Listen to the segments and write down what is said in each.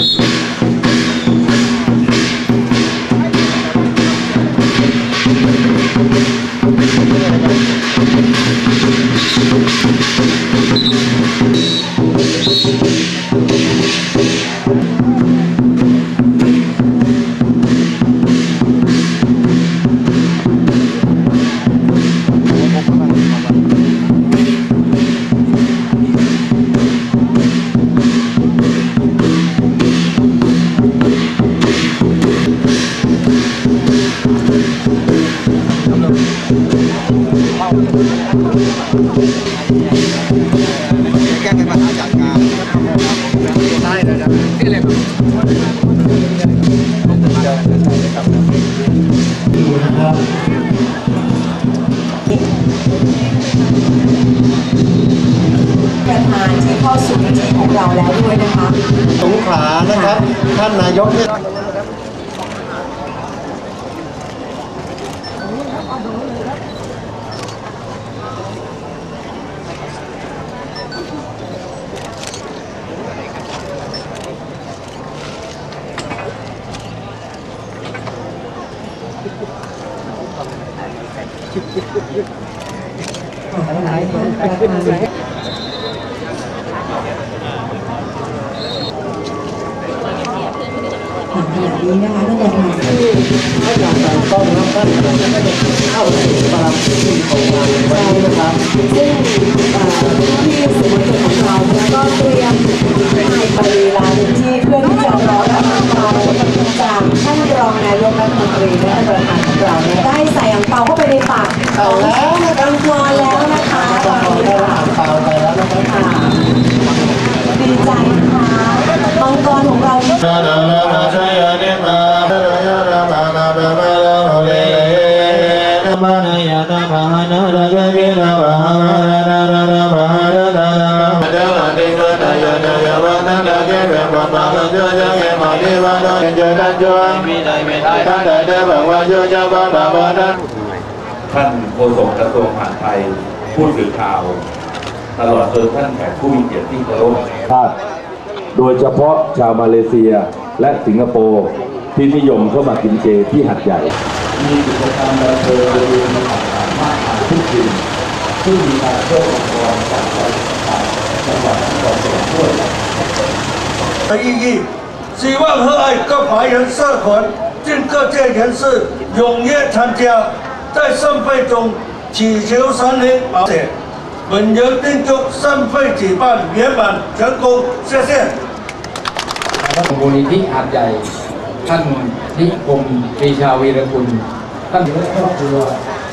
Música แก้ไขปัญหาจากานได้เลยนะนี่เลยครับประธานที่เข้าสู่พิธีของเราแล้วด้วยนะคะสงขลานะครับ ท่านนายก เนี่ยอย่างนี้นะคะท่านประธานให้การการต้อนรับท่านก็จะเข้าสู่ประลับพิธีข ท่านโฆษกกระทรวงมหาดไทยผู้สื่อข่าว ตลอดจนท่านแขกผู้มีเกียรติที่เคารพโดยเฉพาะชาวมาเลเซียและสิงคโปร์ที่นิยมเข้ามากินเจที่หัดใหญ่ มีกิจกรรมบันเทิงเรียนมาผ่านมากมายทุกทีซึ่มีการเพิ่มองค์กรจากหวัดจังหวัด 的意义，希望和爱各华人社团尽各界人士踊跃参加，在盛会中祈求神灵保佑。本人定祝盛会举办圆满成功，谢谢。 มูลนิธิหาดใหญ่ ท่านนิคมปรีชาวีรกุล ท่านและครอบครัว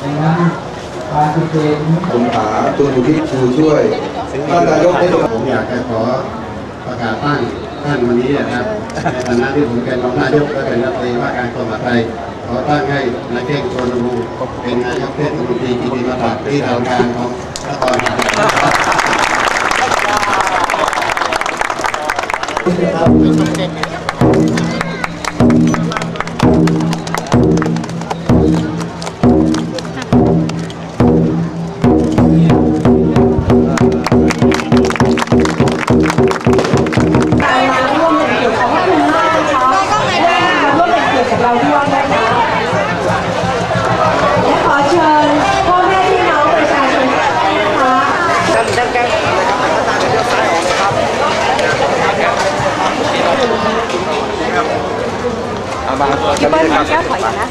ดังนั้นการพิเศษ คุณผาตุนที่ชูช่วยท่านนายกเทศมนตรี ผมอยากจะขอประกาศตั้ง ท่านวันนี้นะครับในฐานะที่ผมเป็นรองนายกและเป็นรัฐมนตรีว่าการกระทรวงมหาดไทยขอตั้งให้นายเก่งโชนรูเป็นนายกเทศมนตรีกิติมศักดิ์ที่ทำการของนครหาดใหญ่ครับการ บางพี่เปิ้ลแก้วถอยนะ